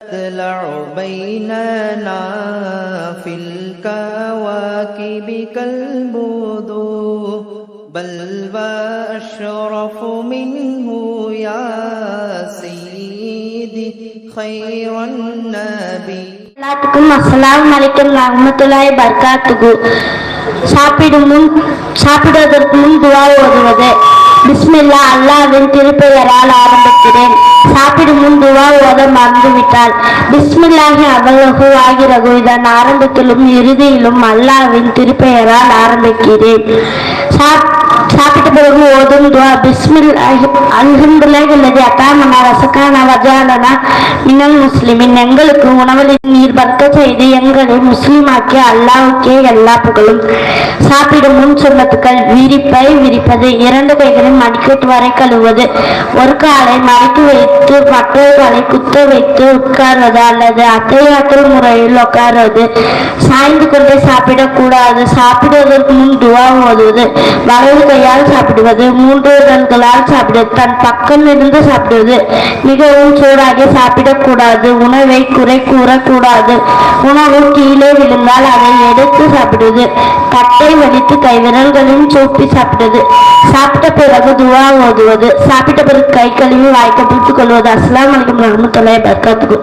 تطلع بيننا في الكواكب كالبدور بل وأشرف منه يا سيدي خير النبي எல்லாத்துக்கும் அஸ்ஸலாமு அலைக்கும் ரஹ்மத்துல்லாஹி பர்காத்துகு சாப்பிடும் முன் சாப்பிடுவதற்கு முன் துவா ஓதுவது பிஸ்மில்லா அல்லாவின் திருப்பெயரால் ஆரம்பிக்கிறேன். சாப்பிடும் முன் துவா ஓத மறந்துவிட்டால். பிஸ்மில்லாஹி அவ்வளவு ஆகிறகு இதன் ஆரம்பத்திலும் இறுதியிலும் அல்லாவின் திருப்பெயரால் ஆரம்பிக்கிறேன். சாப் சாப்பிட்ட பிறகு ஓதும் துவா பிஸ்மில்லாஹி அல்ஹம்துலில்லாஹி அல்லதி அத்தாமனா ரசகானா வஜாலனா மினல் முஸ்லிமின் எங்களுக்கு உணவில் பக்த செய்து எங்களை முஸ்லீமாக்கி அல்லாவுக்கே எல்லா புகழும். சாப்பிடும் முன் சுண்ணத்துக்கள் விரிப்பை விரிப்பது இரண்டு கைகளையும் மடிக்கட்டு வரை கழுவுவது ஒரு காலை மடக்கி வைத்து மற்றொரு காலை குத்த வைத்து உட்கார்வது அல்லது அத்தையாற்றல் முறையில் உட்காருவது. சாய்ந்து கொண்டே சாப்பிடக்கூடாது. சாப்பிடுவதற்கு முன் துவா ஓதுவது. வலது கையால் சாப்பிடுவது. மூன்று விரல்களால் சாப்பிடுவது தன் பக்கம் இருந்து சாப்பிடுவது. மிகவும் சூடாகி சாப்பிடக்கூடாது. உணவை குறை கூறக்கூடாது. உணவு கீழே விழுந்தால் அதை எடுத்து சாப்பிடுவது தட்டை வலித்து கைவிரல்களையும் சூப்பி சாப்பிடுது. சாப்பிட்ட பிறகு துவா ஓதுவது. சாப்பிட்ட பிறகு கை கழுவி வாய்க்க பிடித்துக் கொள்வது. அஸ்லாம் வலைக்கம் ரஹமத்துல்லாஹி பர்காத்துக்கு